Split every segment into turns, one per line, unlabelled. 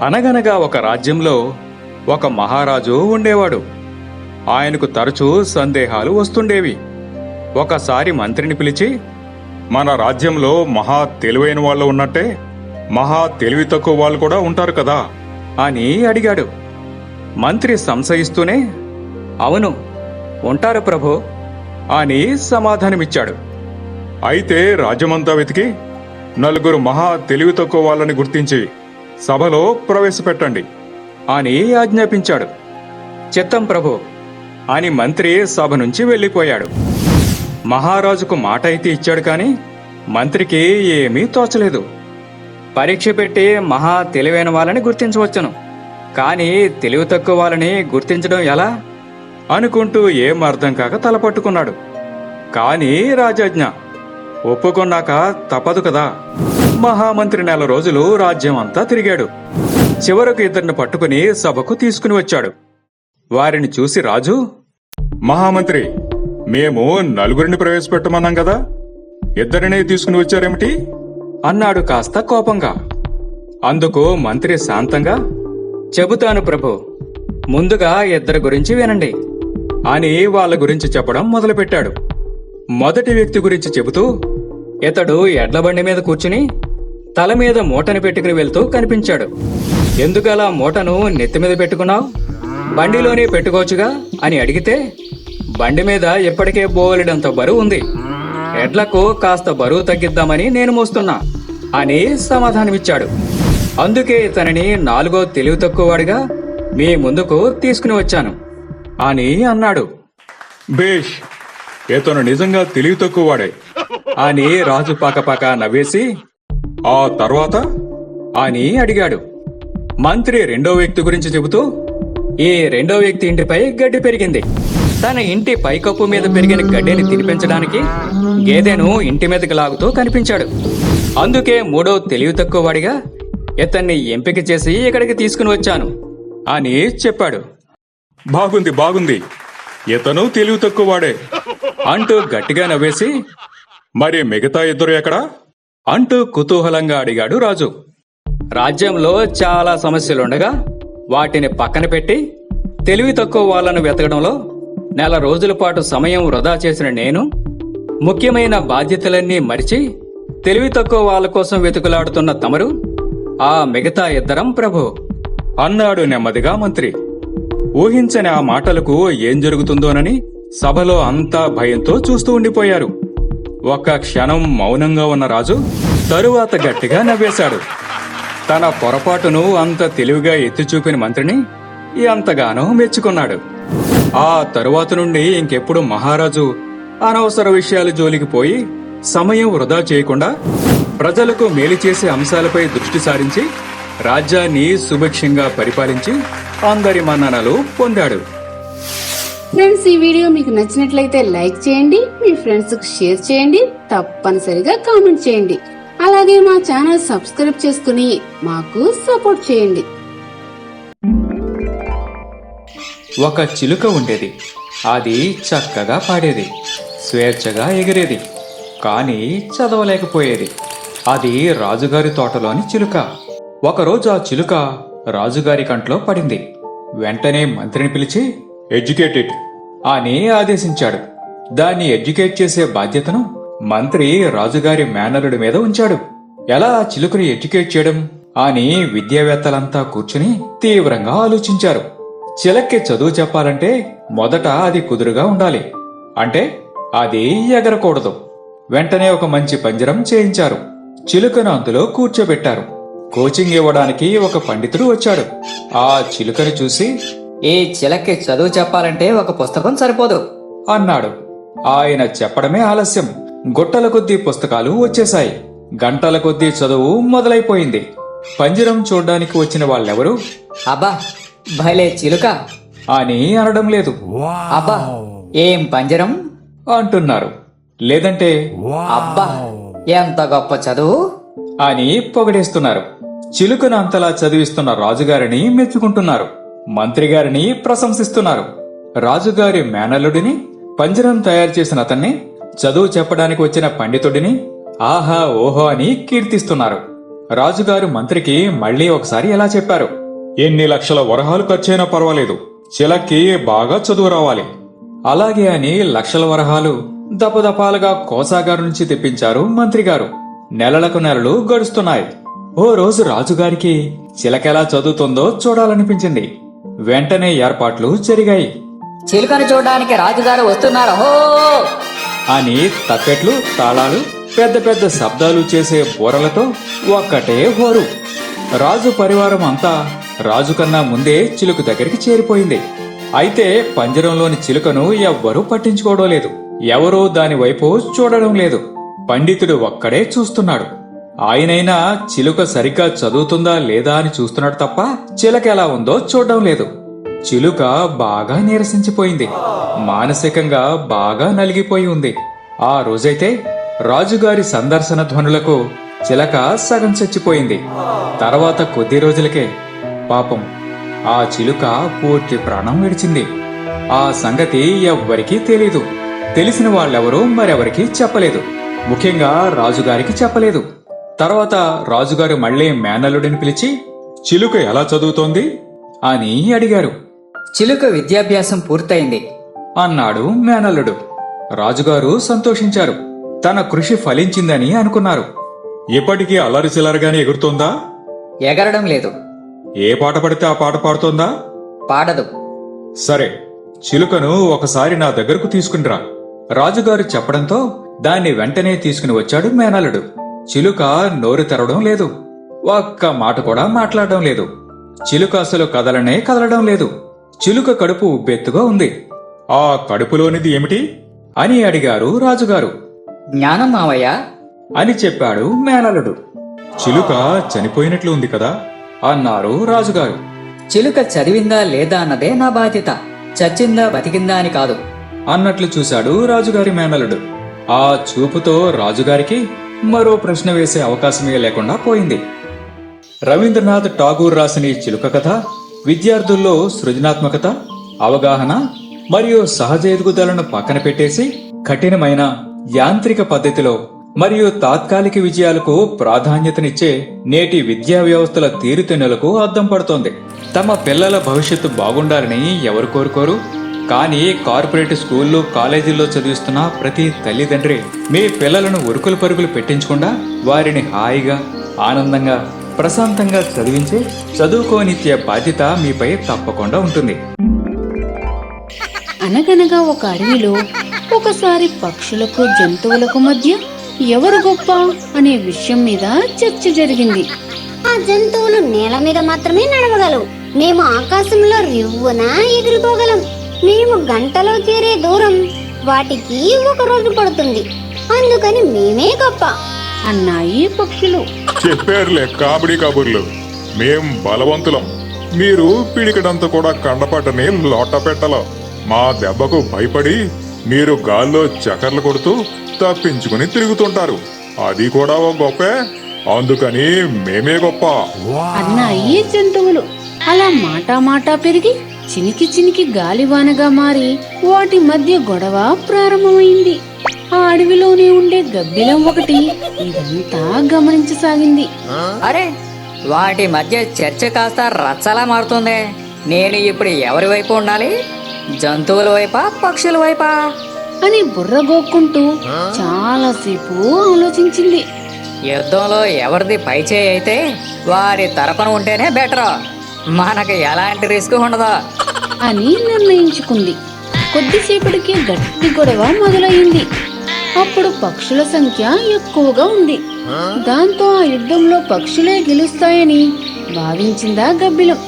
అనగనగా ఒక రాజ్యంలో ఒక మహారాజు ఉండేవాడు. ఆయనకు తరచూ సందేహాలు వస్తుండేవి. ఒకసారి మంత్రిని పిలిచి మన రాజ్యంలో మహా తెలివైన వాళ్ళు ఉన్నట్టే మహా తెలివి తక్కువ వాళ్ళు కూడా ఉంటారు కదా అని అడిగాడు. మంత్రి సంశయిస్తూనే అవును ఉంటారు ప్రభు అని సమాధానమిచ్చాడు. అయితే రాజ్యమంతా వెతికి నలుగురు మహా తెలివి తక్కువ వాళ్ళని గుర్తించి సభలో ప్రవేశపెట్టండి అని ఆజ్ఞాపించాడు. చిత్తం ప్రభు అని మంత్రి సభ నుంచి వెళ్ళిపోయాడు. మహారాజుకు మాట అయితే ఇచ్చాడు కానీ మంత్రికి ఏమీ తోచలేదు. పరీక్ష పెట్టి మహా తెలివైన వాళ్ళని గుర్తించవచ్చును. కానీ తెలివి తక్కువ వాళ్ళని గుర్తించడం ఎలా? అనుకుంటూ ఏం అర్థం కాక తలపట్టుకున్నాడు కానీ రాజాజ్ఞ ఒప్పుకున్నాక తప్పదు కదా. మహామంత్రి నెల రోజులు రాజ్యం అంతా తిరిగాడు. చివరకు ఇద్దరిని పట్టుకుని సభకు తీసుకుని వచ్చాడు. వారిని చూసి రాజు మహామంత్రి మేము నలుగురిని ప్రవేశపెట్టమన్నాం కదా? ఇద్దరినే తీసుకుని వచ్చారేమిటి? అన్నాడు కాస్త కోపంగా. అందుకు మంత్రి శాంతంగా చెబుతాను ప్రభు ముందుగా ఇద్దరి గురించి వినండి అని వాళ్ళ గురించి చెప్పడం మొదలుపెట్టాడు. మొదటి వ్యక్తి గురించి చెబుతూ ఇతడు ఎడ్ల బండి మీద కూర్చుని తల మీద మూటను పెట్టుకుని వెళ్తూ కనిపించాడు. ఎందుకలా మూటను నెత్తి మీద పెట్టుకున్నావు? బండిలోనే పెట్టుకోవచ్చుగా? అని అడిగితే బండి మీద ఇప్పటికే బోలెడంత బరువు ఉంది. ఎడ్లకు కాస్త బరువు తగ్గిద్దామని నేను మోస్తున్నా అని సమాధానమిచ్చాడు. అందుకే ఇతనిని నాలుగో తెలివి తక్కువవాడిగా మీ ముందుకు తీసుకుని వచ్చాను అని అన్నాడు. బేష్ ఇతను నిజంగా తెలివి తక్కువవాడే అని రాజు పాకపాక నవ్వేసి ఆ తర్వాత అని అడిగాడు. మంత్రి రెండో వ్యక్తి గురించి చెబుతూ ఈ రెండో వ్యక్తి ఇంటిపై గడ్డి పెరిగింది. తన ఇంటి పైకప్పు మీద పెరిగిన గడ్డిని తినిపించడానికి గేదెను ఇంటి మీదకి లాగుతూ కనిపించాడు. అందుకే మూడో తెలివి తక్కువ వాడిగా ఇతన్ని ఎంపిక చేసి ఇక్కడికి తీసుకుని వచ్చాను అని చెప్పాడు. బాగుంది బాగుంది. ఇతను తెలివి తక్కువవాడే అంటూ గట్టిగా నవ్వేసి మరి మిగతా ఇద్దరు ఎక్కడా? అంటూ కుతూహలంగా అడిగాడు రాజు. రాజ్యంలో చాలా సమస్యలుండగా వాటిని పక్కన పెట్టి తెలివి తక్కువ వాళ్ళను వెతకడంలో నెల రోజుల పాటు సమయం వృధా చేసిన నేను ముఖ్యమైన బాధ్యతలన్నీ మరిచి తెలివి తక్కువ వాళ్ళ కోసం వెతుకులాడుతున్న తమరు ఆ మిగతా ఇద్దరం ప్రభు. అన్నాడు నెమ్మదిగా మంత్రి. ఊహించని ఆ మాటలకు ఏం జరుగుతుందోనని సభలో అంతా భయంతో చూస్తూ ఉండిపోయారు. ఒక్క క్షణం మౌనంగా ఉన్న రాజు తరువాత గట్టిగా నవ్వేశాడు. తన పొరపాటును అంత తెలివిగా ఎత్తి చూపిన మంత్రిని ఎంతగానో మెచ్చుకున్నాడు. ఆ తరువాత నుండి ఇంకెప్పుడు మహారాజు అనవసర విషయాలు జోలికి పోయి సమయం వృధా చేయకుండా ప్రజలకు మేలు చేసే అంశాలపై దృష్టి సారించి రాజ్యాన్ని సుభిక్షంగా పరిపాలించి అందరి మన్ననలు పొందాడు.
ఫ్రెండ్స్ ఈ వీడియో మీకు నచ్చినట్లయితే లైక్ చేయండి మీ ఫ్రెండ్స్కు షేర్ చేయండి తప్పనిసరిగా కామెంట్ చేయండి. అలాగే మా ఛానల్ సబ్స్క్రైబ్ చేసుకుని మాకు సపోర్ట్ చేయండి.
ఒక చిలుక ఉండేది. అది చక్కగా పాడేది. స్వేచ్ఛగా ఎగిరేది. కానీ చదవలేకపోయేది. అది రాజుగారి తోటలోని చిలుక. ఒకరోజు ఆ చిలుక రాజుగారి కంట్లో పడింది. వెంటనే మంత్రిని పిలిచి ఎడ్యుకేటెడ్ అని ఆదేశించాడు. దాన్ని ఎడ్యుకేట్ చేసే బాధ్యతను మంత్రి రాజుగారి మేనరుడి మీద ఉంచాడు. ఎలా చిలుకని ఎడ్యుకేట్ చేయడం? అని విద్యావేత్తలంతా కూర్చుని తీవ్రంగా ఆలోచించారు. చిలక్కి చదువు చెప్పాలంటే మొదట అది కుదురుగా ఉండాలి. అంటే అది ఎగరకూడదు. వెంటనే ఒక మంచి పంజరం చేయించారు. చిలుకను అందులో కూర్చోబెట్టారు. కోచింగ్ ఇవ్వడానికి ఒక పండితుడు వచ్చాడు. ఆ చిలుకను చూసి
ఈ చిలక్కి చదువు చెప్పాలంటే ఒక పుస్తకం సరిపోదు.
అన్నాడు. ఆయన చెప్పడమే ఆలస్యం. గుట్టల కొద్దీ పుస్తకాలు వచ్చేశాయి. గంటల కొద్దీ చదువు మొదలైపోయింది. పంజరం చూడ్డానికి వచ్చిన వాళ్ళెవరూ?
అబ్బా భలే చిలుక.
అని అనడం లేదు.
అబ్బా ఏం పంజరం?
అంటున్నారు. లేదంటే?
అబ్బా ఎంత గొప్ప చదువు.
అని పొగడేస్తున్నారు. చిలుకను అంతలా చదివిస్తున్న రాజుగారిని మెచ్చుకుంటున్నారు. మంత్రిగారిని ప్రశంసిస్తున్నారు. రాజుగారి మేనల్లుడిని పంజరం తయారు చేసిన అతన్ని చదువు చెప్పడానికి వచ్చిన పండితుడిని ఆహా ఓహో అని కీర్తిస్తున్నారు. రాజుగారు మంత్రికి మళ్ళీ ఒకసారి ఇలా చెప్పారు? ఎన్ని లక్షల వరహాలు ఖర్చైనా పర్వాలేదు. చిలక్కి బాగా చదువు రావాలి. అలాగే అని లక్షల వరహాలు దపదపాలుగా కోసాగారు నుంచి తెప్పించారు మంత్రి గారు నెలలకు నెలలు గడుస్తున్నాయి. ఓ రోజు రాజుగారికి చిలకెలా చదువుతుందో చూడాలనిపించింది. వెంటనే ఏర్పాట్లు జరిగాయి.
చిలుకను చూడడానికి రాజుగారు వస్తున్నారు.
అని తప్పెట్లు తాళాలు పెద్ద పెద్ద శబ్దాలు చేసే బూరలతో ఒక్కటే హోరు. రాజు పరివారం అంతా రాజు కన్నా ముందే చిలుక దగ్గరికి చేరిపోయింది. అయితే పంజరంలోని చిలుకను ఎవ్వరూ పట్టించుకోవడం లేదు. ఎవరూ దాని వైపు చూడడం లేదు. పండితుడు ఒక్కడే చూస్తున్నాడు. ఆయనైనా చిలుక సరిగ్గా చదువుతుందా లేదా అని చూస్తున్నాడు తప్ప చిలక ఎలా ఉందో చూడడం లేదు. చిలుక బాగా నీరసించిపోయింది. మానసికంగా బాగా నలిగిపోయి ఉంది. ఆ రోజైతే రాజుగారి సందర్శన ధ్వనులకు చిలక సగం చచ్చిపోయింది. తర్వాత కొద్ది రోజులకే పాపం ఆ చిలుక పూర్తి ప్రాణం విడిచింది. ఆ సంగతి ఎవ్వరికీ తెలీదు. తెలిసిన వాళ్ళెవరూ మరెవరికీ చెప్పలేదు. ముఖ్యంగా రాజుగారికి చెప్పలేదు. తర్వాత రాజుగారు మళ్ళీ మేనల్లుడిని పిలిచి చిలుక ఎలా చదువుతోంది? అని అడిగారు.
చిలుక విద్యాభ్యాసం పూర్తయింది
అన్నాడు మేనల్లుడు. రాజుగారు సంతోషించారు. తన కృషి ఫలించిందని అనుకున్నారు. ఇప్పటికీ అల్లరి చిల్లరగానే ఎగురుతోందా?
ఎగరడం లేదు.
ఏ పాట పడితే ఆ పాట పాడుతోందా?
పాడదు.
సరే చిలుకను ఒకసారి నా దగ్గరకు తీసుకునిరా రాజుగారు చెప్పడంతో దాన్ని వెంటనే తీసుకుని వచ్చాడు మేనల్లుడు. చిలుక నోరు తెరవడం లేదు. ఒక్క మాట కూడా మాట్లాడడం లేదు. చిలుక అసలు కదలనే కదలడం లేదు. చిలుక కడుపు ఉబ్బెత్తుగా ఉంది. ఆ కడుపులోనిది ఏమిటి? అని అడిగారు రాజుగారు.
జ్ఞానం మావయ్య.
అని చెప్పాడు మేనల్లుడు. చిలుక చనిపోయినట్లు ఉంది కదా? అన్నారు రాజుగారు.
చిలుక చదివిందా లేదా అన్నదే నా బాధ్యత. చచ్చిందా బతికిందా అని కాదు.
అన్నట్లు చూశాడు రాజుగారి మేనలుడు ఆ చూపుతో రాజుగారికి మరో ప్రశ్న వేసే అవకాశమే లేకుండా పోయింది. రవీంద్రనాథ్ ఠాగూర్ రాసిన ఈ చిలుక కథ విద్యార్థుల్లో సృజనాత్మకత అవగాహన మరియు సహజ ఎదుగుదలను పక్కన పెట్టేసి కఠినమైన యాంత్రిక పద్ధతిలో మరియు తాత్కాలిక విజయాలకు ప్రాధాన్యతనిచ్చే నేటి విద్యా వ్యవస్థల తీరుతెన్నులకు అద్దం పడుతోంది. తమ పిల్లల భవిష్యత్తు బాగుండాలని ఎవరు కోరుకోరు? కానీ కార్పొరేట్ స్కూళ్ళు కాలేజీల్లో చదివిస్తున్న ప్రతి తల్లిదండ్రి మీ పిల్లలను ఉరుకులు పరుగులు పెట్టించకుండా వారిని హాయిగా ఆనందంగా ప్రశాంతంగా చదివించే చదువుకోనిచ్చే బాధ్యత మీపై తప్పకుండా ఉంటుంది.
అనగనగా ఒక అడవిలో ఒకసారి పక్షులకు జంతువులకు మధ్య ఎవరు గొప్ప అనే విషయం మీద చర్చ జరిగింది.
ఆ జంతువులు నేల మీద మాత్రమే నడవగలవు. మేము ఆకాశంలో రివ్వున ఎగిరిపోగలం. మేము గంటలో చేరే దూరం వాటికి ఒక రోజు పడుతుంది. అందుకని మేమే గొప్ప
అన్నాయి పక్షులు.
చెప్పారులే కాబడి కబుర్లు. మేం బలవంతులం. మీరు పిడికడంత కూడా కండపట్టని లోట పెట్టలో మా దెబ్బకు భయపడి మీరు గాల్లో చక్కర్లు కొడుతూ తప్పించుకుని తిరుగుతుంటారు. అది కూడా ఓ గొప్పే. అందుకని మేమే గొప్ప.
అన్నాయి జంతువులు. అలా మాటా మాటా పెరిగి చినికి చినికి గాలివానగా మారి వాటి మధ్య గొడవ ప్రారంభమైంది. ఆ అడవిలోనే ఉండే గబ్బిలం ఒకటి ఇదంతా గమనించసాగింది.
అరే వాటి మధ్య చర్చ కాస్త రచ్చలా మారుతుంది. నేను ఇప్పుడు ఎవరి వైపు ఉండాలి? జంతువుల వైపా పక్షుల వైపా?
అని బుర్రగోక్కుంటూ చాలాసేపు ఆలోచించింది.
యుద్ధంలో ఎవరిది పై చేయి అయితే వారి తరపున ఉంటేనే బెటర్. మనకు ఎలాంటి రిస్క్ ఉండదు?
అని నిర్ణయించుకుంది. కొద్దిసేపటికి గట్టి గొడవ మొదలైంది అప్పుడు పక్షుల సంఖ్య ఎక్కువగా ఉంది. దాంతో ఆ యుద్ధంలో పక్షులే గెలుస్తాయని భావించిందా గబ్బిలం.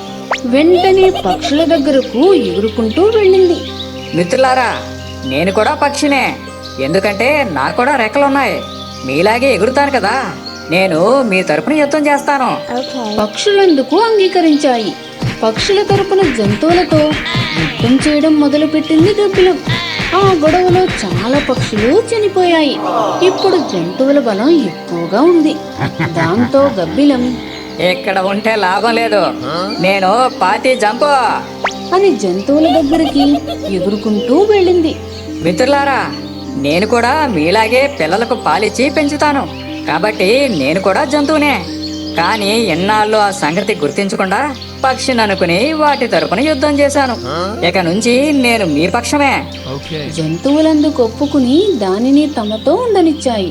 వెంటనే పక్షుల దగ్గరకు ఎగురుకుంటూ వెళ్ళింది.
మిత్రులారా నేను కూడా పక్షినే. ఎందుకంటే నాకు కూడా రెక్కలున్నాయి. మీలాగే ఎగురుతాను కదా. నేను మీ తరపున యుద్ధం చేస్తాను.
పక్షులందుకు అంగీకరించాయి? పక్షుల తరపున జంతువులతో యుద్ధం చేయడం మొదలుపెట్టింది గబ్బిలం. ఆ గొడవలో చాలా పక్షులు చనిపోయాయి. ఇప్పుడు జంతువుల బలం ఎక్కువగా ఉంది. దాంతో గబ్బిలం
ఇక్కడ ఉంటే లాభం లేదు. నేను పాతి జంపు.
అని జంతువుల దగ్గరికి ఎగురుకుంటూ వెళ్ళింది.
మిత్రులారా నేను కూడా మీలాగే పిల్లలకు పాలిచ్చి పెంచుతాను. కాబట్టి నేను కూడా జంతువునే. కానీ ఎన్నాళ్ళు ఆ సంగతి గుర్తించకుండా పక్షిని అనుకుని వాటి తరపున యుద్ధం చేశాను. ఇక నుంచి నేను మీ పక్షమే.
జంతువులందుకు ఒప్పుకుని దానిని తమతో ఉండనిచ్చాయి.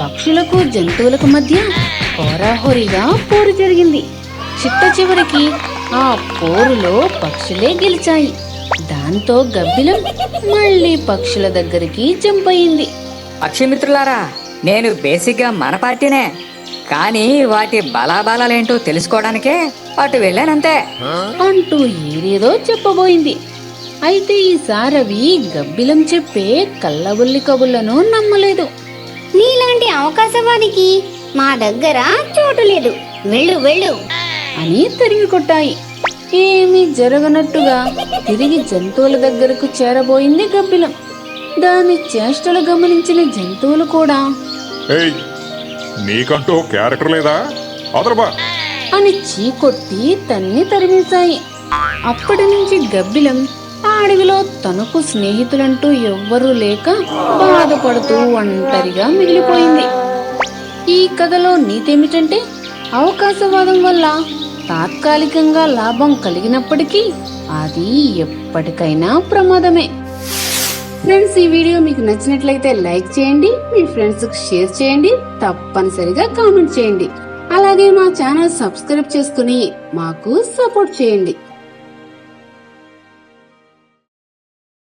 పక్షులకు జంతువులకు మధ్య హోరాహోరీగా పోరు జరిగింది. చిట్ట చివరికి ఆ పోరులో పక్షులే గెలిచాయి. దాంతో గబ్బిలం మళ్ళీ పక్షుల దగ్గరికి జంప్ అయింది
పక్షి మిత్రులారా నేను బేసిక్గా మన పార్టీనే. కానీ వాటి బలాబలాలేంటో తెలుసుకోవడానికే అటు వెళ్ళానంతే.
అంటూ ఏదేదో చెప్పబోయింది. అయితే ఈసారి అవి గబ్బిలం చెప్పే కళ్ళబుల్లి కబుర్లను నమ్మలేదు.
నీలాంటి అవకాశవాదికి మా దగ్గర చోటు లేదు. వెళ్ళు వెళ్ళు.
అని తరిమి కొట్టాయి. ఏమీ జరగనట్టుగా తిరిగి జంతువుల దగ్గరకు చేరబోయింది గబ్బిలం. దాని చేష్టలు గమనించిన జంతువులు కూడా.
ఏయ్ నీకంటూ క్యారెక్టర్ లేదా? అదరబా
అని చీకొట్టి తన్ని తరిమేశాయి. అప్పటి నుంచి గబ్బిలం ఆ అడవిలో తనకు స్నేహితులంటూ ఎవ్వరూ లేక బాధపడుతూ ఒంటరిగా మిగిలిపోయింది. ఈ కథలో నీతేమిటంటే అవకాశవాదం వల్ల తాత్కాలికంగా లాభం కలిగినప్పటికీ అది ఎప్పటికైనా ప్రమాదమే. ఫ్రెండ్స్ ఈ వీడియో మీకు నచ్చినట్లయితే లైక్ చేయండి మీ ఫ్రెండ్స్కు షేర్ చేయండి తప్పనిసరిగా కామెంట్ చేయండి. అలాగే మా ఛానల్ సబ్స్క్రైబ్ చేసుకుని మాకు సపోర్ట్ చేయండి.